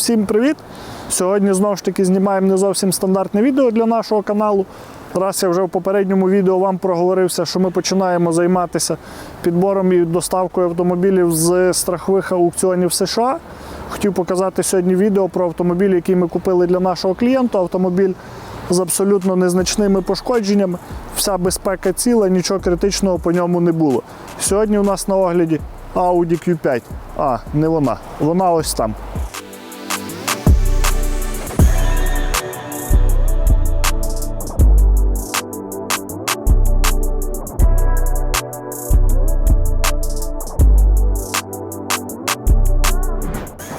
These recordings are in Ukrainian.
Всім привіт! Сьогодні знову ж таки знімаємо не зовсім стандартне відео для нашого каналу. Раз я вже в попередньому відео вам проговорився, що ми починаємо займатися підбором і доставкою автомобілів з страхових аукціонів США. Хотів показати сьогодні відео про автомобіль, який ми купили для нашого клієнта. Автомобіль з абсолютно незначними пошкодженнями. Вся безпека ціла, нічого критичного по ньому не було. Сьогодні у нас на огляді Audi Q5. А, не вона. Вона ось там.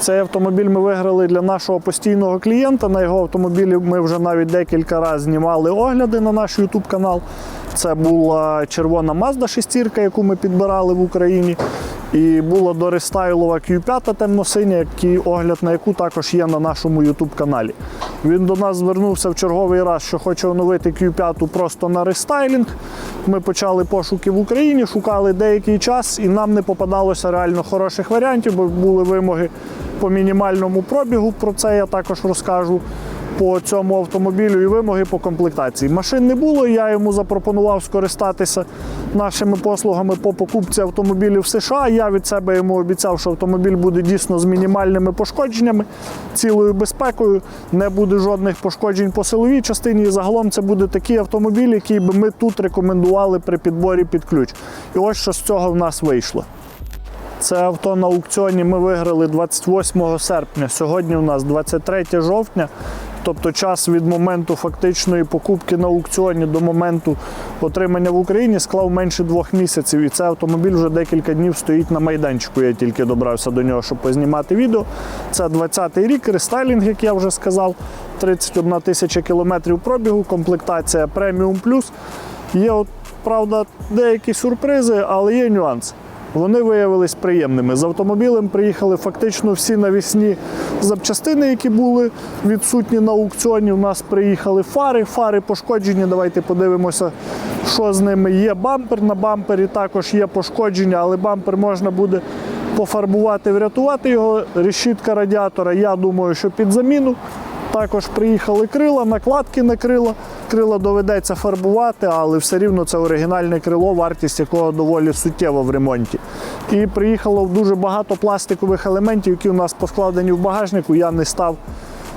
Цей автомобіль ми виграли для нашого постійного клієнта. На його автомобілі ми вже навіть декілька разів знімали огляди на наш YouTube канал. Це була червона Mazda 6, яку ми підбирали в Україні. І була дорестайлова Q5 темно-синя, який огляд на яку також є на нашому YouTube каналі. Він до нас звернувся в черговий раз, що хоче оновити Q5 просто на рестайлінг. Ми почали пошуки в Україні, шукали деякий час, і нам не попадалося реально хороших варіантів, бо були вимоги по мінімальному пробігу. Про це я також розкажу по цьому автомобілю і вимоги по комплектації. Машин не було, я йому запропонував скористатися нашими послугами по покупці автомобілів в США. Я від себе йому обіцяв, що автомобіль буде дійсно з мінімальними пошкодженнями, цілою безпекою, не буде жодних пошкоджень по силовій частині. І загалом це буде такий автомобіль, який би ми тут рекомендували при підборі під ключ. І ось що з цього в нас вийшло. Це авто на аукціоні ми виграли 28 серпня. Сьогодні у нас 23 жовтня. Тобто час від моменту фактичної покупки на аукціоні до моменту отримання в Україні склав менше двох місяців. І цей автомобіль вже декілька днів стоїть на майданчику. Я тільки добрався до нього, щоб познімати відео. Це 20-й рік, рестайлінг, як я вже сказав, 31 тисяча кілометрів пробігу, комплектація преміум плюс. Є, от, правда, деякі сюрпризи, але є нюанси. Вони виявились приємними. З автомобілем приїхали фактично всі навісні запчастини, які були відсутні на аукціоні. У нас приїхали фари, фари пошкоджені. Давайте подивимося, що з ними є. Бампер на бампері також є пошкодження, але бампер можна буде пофарбувати, врятувати його. Решітка радіатора, я думаю, що під заміну. Також приїхали крила, накладки на крила. Крила доведеться фарбувати, але все рівно це оригінальне крило, вартість якого доволі суттєва в ремонті. І приїхало дуже багато пластикових елементів, які у нас поскладені в багажнику. Я не став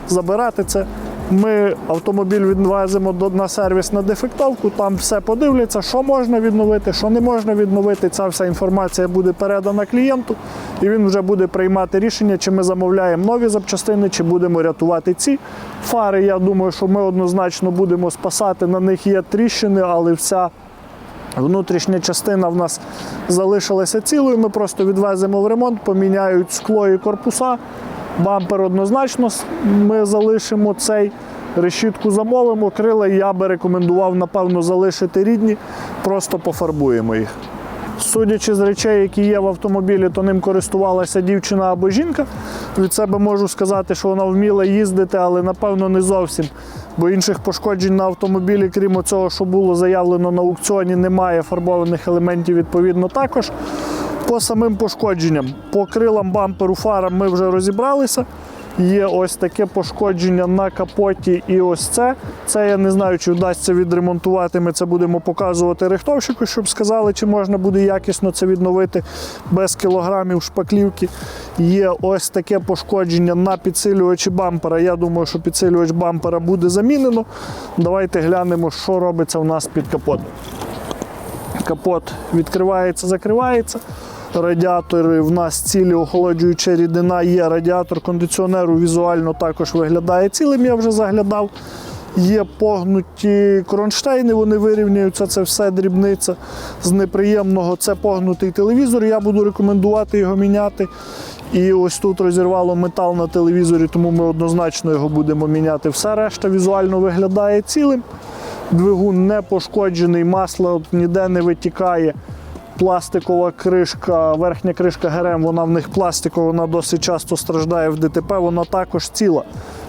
забирати це. Ми автомобіль відвеземо на сервіс на дефектовку, там все подивляться, що можна відновити, що не можна відновити. Ця вся інформація буде передана клієнту, і він вже буде приймати рішення, чи ми замовляємо нові запчастини, чи будемо рятувати ці. Фари, я думаю, що ми однозначно будемо спасати. На них є тріщини, але вся Внутрішня частина в нас залишилася цілою. Ми просто відвеземо в ремонт, поміняють скло і корпуса. Бампер однозначно ми залишимо цей. Решітку замовимо, крила я би рекомендував, напевно, залишити рідні, просто пофарбуємо їх. Судячи з речей, які є в автомобілі, то ним користувалася дівчина або жінка. Від себе можу сказати, що вона вміла їздити, але напевно не зовсім. Бо інших пошкоджень на автомобілі, крім цього, що було заявлено на аукціоні, немає фарбованих елементів відповідно також. По самим пошкодженням, по крилам бамперу фарам ми вже розібралися. Є ось таке пошкодження на капоті і ось це. Це я не знаю, чи вдасться відремонтувати. Ми це будемо показувати рихтовщику, щоб сказали, чи можна буде якісно це відновити без кілограмів шпаклівки. Є ось таке пошкодження на підсилювачі бампера. Я думаю, що підсилювач бампера буде замінено. Давайте глянемо, що робиться у нас під капотом. Капот відкривається, закривається. Радіатори в нас цілі, охолоджуюча рідина є. Радіатор кондиціонеру візуально також виглядає цілим, я вже заглядав. Є погнуті кронштейни, вони вирівнюються, це все дрібниця з неприємного. Це погнутий телевізор. Я буду рекомендувати його міняти. І ось тут розірвало метал на телевізорі, тому ми однозначно його будемо міняти. Все решта візуально виглядає цілим. Двигун не пошкоджений, масло ніде не витікає. Пластикова кришка, верхня кришка ГРМ, вона в них пластикова, вона досить часто страждає в ДТП, вона також ціла.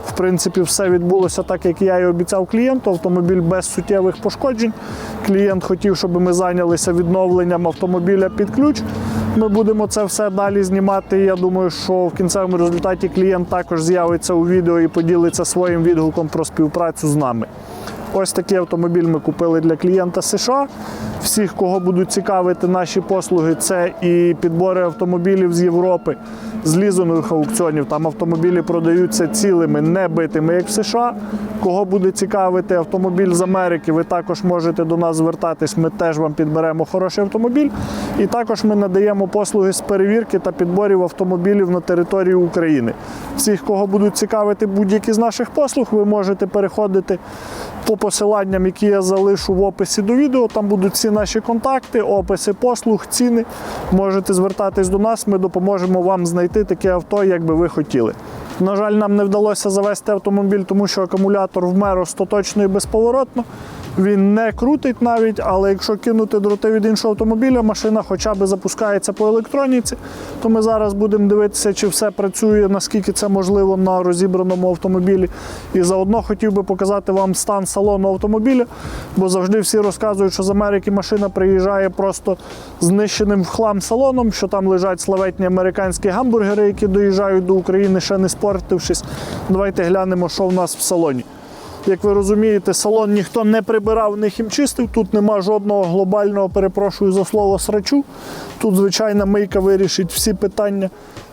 В принципі, все відбулося так, як я і обіцяв клієнту. Автомобіль без суттєвих пошкоджень. Клієнт хотів, щоб ми зайнялися відновленням автомобіля під ключ. Ми будемо це все далі знімати. Я думаю, що в кінцевому результаті клієнт також з'явиться у відео і поділиться своїм відгуком про співпрацю з нами. Ось такий автомобіль ми купили для клієнта США. Всіх, кого будуть цікавити наші послуги, це і підбори автомобілів з Європи, з лізингових аукціонів. Там автомобілі продаються цілими, не битими, як в США. Кого буде цікавити автомобіль з Америки, ви також можете до нас звертатись. Ми теж вам підберемо хороший автомобіль. І також ми надаємо послуги з перевірки та підборів автомобілів на території України. Всіх, кого будуть цікавити будь-які з наших послуг, ви можете переходити по посиланням, які я залишу в описі до відео. Там будуть всі наші контакти, описи послуг, ціни. Можете звертатись до нас, ми допоможемо вам знайти таке авто, як би ви хотіли. На жаль, нам не вдалося завести автомобіль, тому що акумулятор вмер остаточно і безповоротно. Він не крутить навіть, але якщо кинути дроти від іншого автомобіля, машина хоча б запускається по електроніці, то ми зараз будемо дивитися, чи все працює, наскільки це можливо на розібраному автомобілі. І заодно хотів би показати вам стан салону автомобіля, бо завжди всі розказують, що з Америки машина приїжджає просто знищеним в хлам салоном, що там лежать славетні американські гамбургери, які доїжджають до України, ще не спортившись. Давайте глянемо, що в нас в салоні. Як ви розумієте, салон ніхто не прибирав, не хімчистив. Тут нема жодного глобального, перепрошую за слово, срачу. Тут звичайна мийка вирішить всі питання.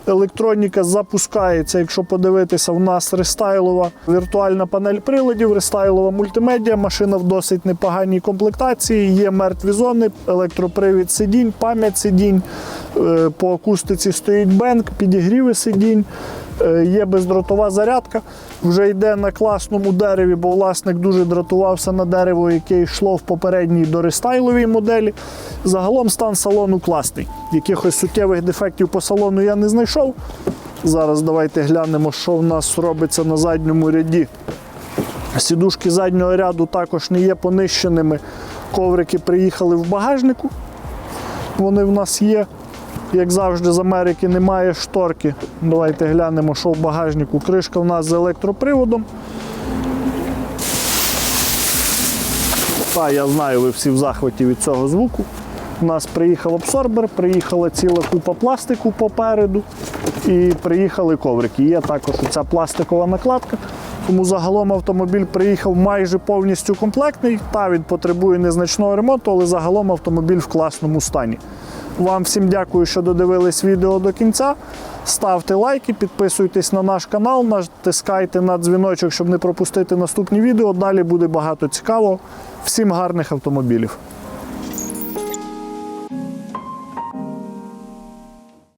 Електроніка запускається. Якщо подивитися, в нас рестайлова віртуальна панель приладів, рестайлова мультимедіа. Машина в досить непоганій комплектації. Є мертві зони, електропривід сидінь, пам'ять сидінь. Е, По акустиці стоїть бенк, підігріви сидінь. Е, Є бездротова зарядка, вже йде на класному дереві, бо власник дуже дратувався на дерево, яке йшло в попередній дорестайловій моделі. Загалом стан салону класний. Якихось суттєвих дефектів по салону я не знайшов. Зараз давайте глянемо, що в нас робиться на задньому ряді. Сідушки заднього ряду також не є понищеними. Коврики приїхали в багажнику. Вони в нас є. Як завжди, з Америки немає шторки. Давайте глянемо, що в багажнику. Кришка в нас з електроприводом. Та, я знаю, ви всі в захваті від цього звуку. У нас приїхав абсорбер, приїхала ціла купа пластику попереду і приїхали коврики. Є також ця пластикова накладка. Тому загалом автомобіль приїхав майже повністю комплектний. Та він потребує незначного ремонту, але загалом автомобіль в класному стані. Вам всім дякую, що додивились відео до кінця. Ставте лайки, підписуйтесь на наш канал, натискайте на дзвіночок, щоб не пропустити наступні відео. Далі буде багато цікавого. Всім гарних автомобілів.